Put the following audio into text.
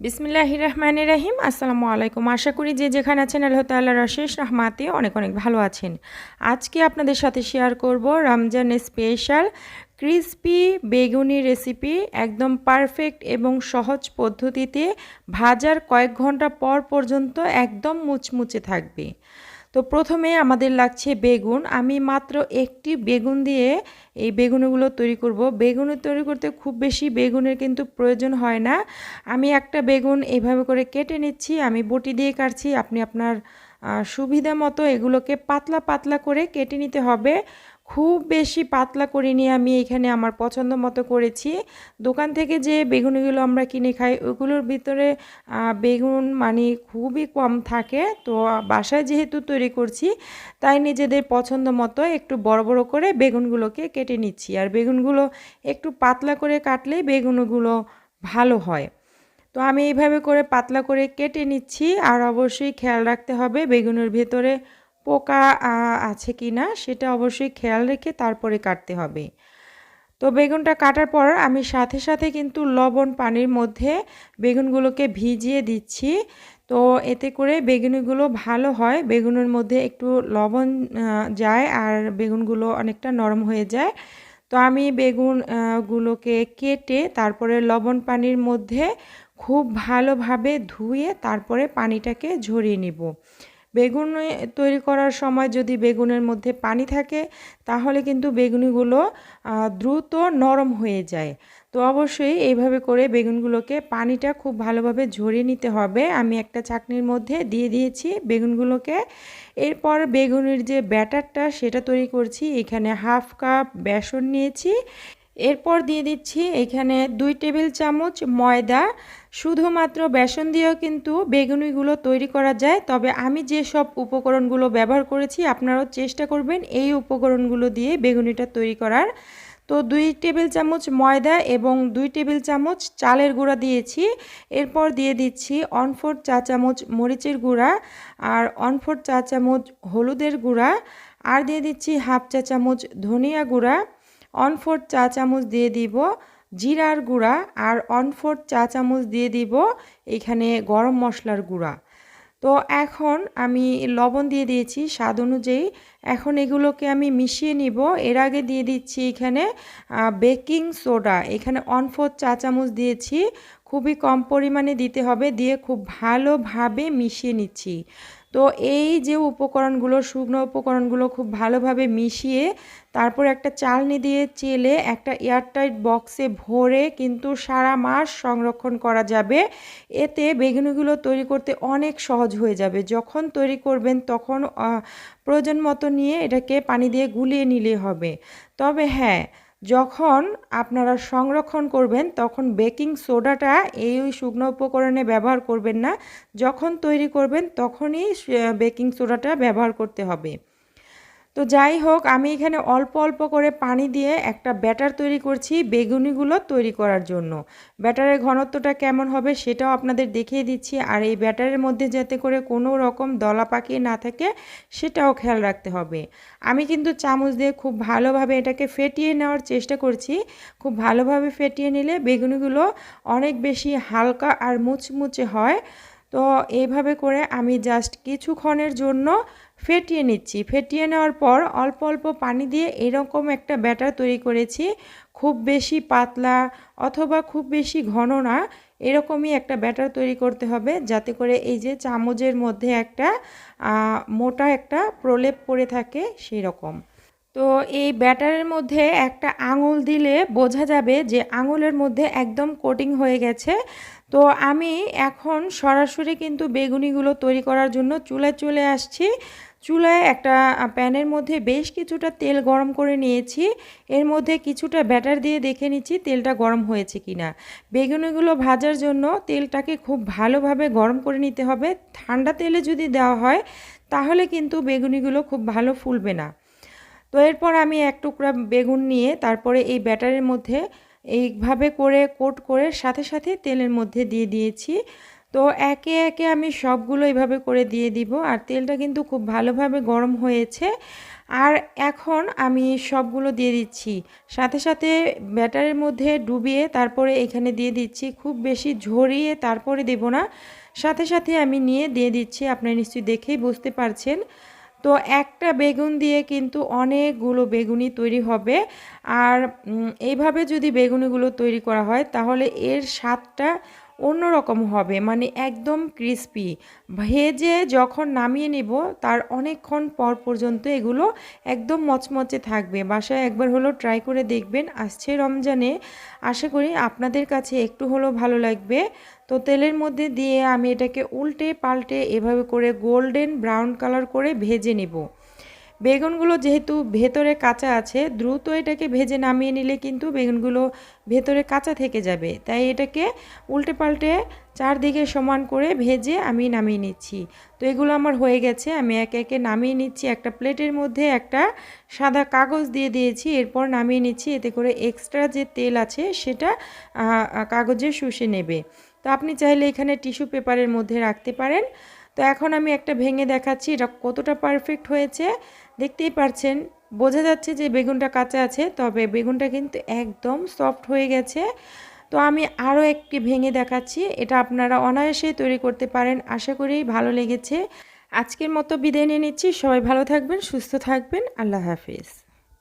বিসমিল্লাহ রহমান রাহিম আসসালামু আলাইকুম। আশা করি যে যেখানে আছেন আল্লাহ তাল্লাহ রশেষ রহমাতে অনেক অনেক ভালো আছেন। আজকে আপনাদের সাথে শেয়ার করব রমজানের স্পেশাল ক্রিসপি বেগুনি রেসিপি একদম পারফেক্ট এবং সহজ পদ্ধতিতে ভাজার কয়েক ঘণ্টা পর পর্যন্ত একদম মুচমুচে থাকবে। তো প্রথমে আমাদের লাগছে বেগুন। আমি মাত্র একটি বেগুন দিয়ে এই বেগুনগুলো তৈরি করব। বেগুন তৈরি করতে খুব বেশি বেগুনের কিন্তু প্রয়োজন হয় না। আমি একটা বেগুন এইভাবে করে কেটে নিচ্ছি, আমি বটি দিয়ে কাটছি। আপনি আপনার সুবিধা মতো এগুলোকে পাতলা পাতলা করে কেটে নিতে হবে। খুব বেশি পাতলা করিনি আমি এখানে আমার পছন্দ মতো করেছি। দোকান থেকে যে বেগুনগুলো আমরা কিনে খাই, ওগুলোর ভিতরে বেগুন মানে খুবই কম থাকে। তো বাসায় যেহেতু তৈরি করছি, তাই নিজেদের পছন্দ মতো একটু বড় বড় করে বেগুনগুলোকে কেটে নিচ্ছি। আর বেগুনগুলো একটু পাতলা করে কাটলেই বেগুনগুলো ভালো হয়। তো আমি এইভাবে করে পাতলা করে কেটে নিচ্ছি। আর অবশ্যই খেয়াল রাখতে হবে বেগুনের ভেতরে পোকা আছে কি না সেটা অবশ্যই খেয়াল রেখে তারপরে কাটতে হবে। তো বেগুনটা কাটার পর আমি সাথে সাথে কিন্তু লবণ পানির মধ্যে বেগুনগুলোকে ভিজিয়ে দিচ্ছি। তো এতে করে বেগুনগুলো ভালো হয়, বেগুনের মধ্যে একটু লবণ যায় আর বেগুনগুলো অনেকটা নরম হয়ে যায়। তো আমি বেগুনগুলোকে কেটে তারপরে লবণ পানির মধ্যে খুব ভালোভাবে ধুয়ে তারপরে পানিটাকে ঝরিয়ে নিব। বেগুন তৈরি করার সময় যদি বেগুনের মধ্যে পানি থাকে, তাহলে কিন্তু বেগুনিগুলো দ্রুত নরম হয়ে যায়। তো অবশ্যই এইভাবে করে বেগুনগুলোকে পানিটা খুব ভালোভাবে ঝরিয়ে নিতে হবে। আমি একটা চাকনির মধ্যে দিয়ে দিয়েছি বেগুনগুলোকে। এরপর বেগুনের যে ব্যাটারটা, সেটা তৈরি করছি। এখানে হাফ কাপ বেসন নিয়েছি। এরপর দিয়ে দিচ্ছি এখানে দুই টেবিল চামচ ময়দা। শুধুমাত্র বেসন দিয়েও কিন্তু বেগুনিগুলো তৈরি করা যায়। তবে আমি যে সব উপকরণগুলো ব্যবহার করেছি, আপনারাও চেষ্টা করবেন এই উপকরণগুলো দিয়ে বেগুনিটা তৈরি করার। তো দুই টেবিল চামচ ময়দা এবং দুই টেবিল চামচ চালের গুঁড়া দিয়েছি। এরপর দিয়ে দিচ্ছি অনফোর চা চামচ মরিচের গুঁড়া আর অনফোর চা চামচ হলুদের গুঁড়া। আর দিয়ে দিচ্ছি হাফ চা চামচ ধনিয়া গুঁড়া। অন ফোর্থ চা চামচ দিয়ে দিব জিরার গুঁড়া আর অন ফোর্থ চা চামচ দিয়ে দিব এখানে গরম মশলার গুঁড়া। তো এখন আমি লবণ দিয়ে দিয়েছি স্বাদ অনুযায়ী। এখন এগুলোকে আমি মিশিয়ে নিব। এর আগে দিয়ে দিচ্ছি এখানে বেকিং সোডা। এখানে অন ফোর্থ চা চামচ দিয়েছি। খুবই কম পরিমাণে দিতে হবে। দিয়ে খুব ভালোভাবে মিশিয়ে নিচ্ছি। তো এই যে উপকরণগুলো, শুকনো উপকরণগুলো খুব ভালোভাবে মিশিয়ে তারপর একটা চালনি দিয়ে চেলে একটা এয়ারটাইট বক্সে ভরে কিন্তু সারা মাস সংরক্ষণ করা যাবে। এতে বেগুনিগুলো তৈরি করতে অনেক সহজ হয়ে যাবে। যখন তৈরি করবেন তখন প্রয়োজন মতো নিয়ে এটাকে পানি দিয়ে গুলিয়ে নিলে হবে। তবে হ্যাঁ যখন আপনারা সংরক্ষণ করবেন, তখন বেকিং সোডাটা এই ওই শুকনো উপকরণে ব্যবহার করবেন না। যখন তৈরি করবেন, তখনই বেকিং সোডাটা ব্যবহার করতে হবে। তো যাই হোক, আমি এখানে অল্প অল্প করে পানি দিয়ে একটা ব্যাটার তৈরি করছি বেগুনিগুলো তৈরি করার জন্য। ব্যাটারের ঘনত্বটা কেমন হবে সেটাও আপনাদের দেখিয়ে দিচ্ছি। আর এই ব্যাটারের মধ্যে যাতে করে কোনো রকম দলা পাকিয়ে না থাকে, সেটাও খেয়াল রাখতে হবে। আমি কিন্তু চামচ দিয়ে খুব ভালোভাবে এটাকে ফেটিয়ে নেওয়ার চেষ্টা করছি। খুব ভালোভাবে ফেটিয়ে নিলে বেগুনিগুলো অনেক বেশি হালকা আর মুচমুচে হয়। তো এইভাবে করে আমি জাস্ট কিছুক্ষণের জন্য ফেটিয়ে নিচ্ছি। ফেটিয়ে নেওয়ার পর অল্প অল্প পানি দিয়ে এরকম একটা ব্যাটার তৈরি করেছি। খুব বেশি পাতলা অথবা খুব বেশি ঘন না, এরকমই একটা ব্যাটার তৈরি করতে হবে যাতে করে এই যে চামচের মধ্যে একটা মোটা একটা প্রলেপ পড়ে থাকে সেই রকম তো এই ব্যাটারের মধ্যে একটা আঙুল দিলে বোঝা যাবে যে আঙুলের মধ্যে একদম কোটিং হয়ে গেছে। তো আমি এখন সরাসরি কিন্তু বেগুনিগুলো তৈরি করার জন্য চুলায় চলে আসছি। চুলায় একটা প্যানের মধ্যে বেশ কিছুটা তেল গরম করে নিয়েছি। এর মধ্যে কিছুটা ব্যাটার দিয়ে দেখে নিচ্ছি তেলটা গরম হয়েছে কি না বেগুনিগুলো ভাজার জন্য তেলটাকে খুব ভালোভাবে গরম করে নিতে হবে। ঠান্ডা তেলে যদি দেওয়া হয়, তাহলে কিন্তু বেগুনিগুলো খুব ভালো ফুলবে না। তো এরপর আমি এক টুকরা বেগুন নিয়ে তারপরে এই ব্যাটারের মধ্যে এইভাবে করে কোট করে সাথে সাথে তেলের মধ্যে দিয়ে দিয়েছি। তো একে একে আমি সবগুলো এইভাবে করে দিয়ে দিব আর তেলটা কিন্তু খুব ভালোভাবে গরম হয়েছে। আর এখন আমি সবগুলো দিয়ে দিচ্ছি। সাথে সাথে ব্যাটারের মধ্যে ডুবিয়ে তারপরে এখানে দিয়ে দিচ্ছি খুব বেশি ঝরিয়ে তারপরে দেব না। সাথে সাথে আমি নিয়ে দিয়ে দিচ্ছি, আপনারা নিশ্চয়ই দেখেই বুঝতে পারছেন। তো একটা বেগুন দিয়ে কিন্তু অনেকগুলো বেগুনি তৈরি হবে। আর এইভাবে যদি বেগুনিগুলো তৈরি করা হয়, তাহলে এর স্বাদটা অন্যরকম হবে মানে একদম ক্রিস্পি ভেজে যখন নামিয়ে নিব, তার অনেকক্ষণ পর পর্যন্ত এগুলো একদম মচমচে থাকবে। বাসায় একবার হলো ট্রাই করে দেখবেন, আসছে রমজানে। আশা করি আপনাদের কাছে একটু হলেও ভালো লাগবে। তো তেলের মধ্যে দিয়ে আমি এটাকে উল্টে পাল্টে এভাবে করে গোল্ডেন ব্রাউন কালার করে ভেজে নেব। বেগুনগুলো যেহেতু ভেতরে কাঁচা আছে, দ্রুত এটাকে ভেজে নামিয়ে নিলে কিন্তু বেগুনগুলো ভেতরে কাঁচা থেকে যাবে। তাই এটাকে উল্টে পাল্টে চারদিকে সমান করে ভেজে আমি নামিয়ে নিচ্ছি। তো এগুলো আমার হয়ে গেছে, আমি একে একে নামিয়ে নিচ্ছি। একটা প্লেটের মধ্যে একটা সাদা কাগজ দিয়ে দিয়েছি, এরপর নামিয়ে নিচ্ছি। এতে করে এক্সট্রা যে তেল আছে সেটা কাগজে শুষে নেবে। তো আপনি চাইলে এখানে টিস্যু পেপারের মধ্যে রাখতে পারেন। তো এখন আমি একটা ভেঙে দেখাচ্ছি, এটা কতটা পারফেক্ট হয়েছে। দেখতেই পারছেন, বোঝা যাচ্ছে যে বেগুনটা কাঁচা আছে, তবে বেগুনটা কিন্তু একদম সফট হয়ে গেছে। তো আমি আরও একটি ভেঙে দেখাচ্ছি, এটা আপনারা অনায়াসে তৈরি করতে পারেন, আশা করি ভালো লেগেছে। আজকের মতো বিদায় নিয়ে নিচ্ছি, সবাই ভালো থাকবেন, সুস্থ থাকবেন, আল্লাহ হাফিজ।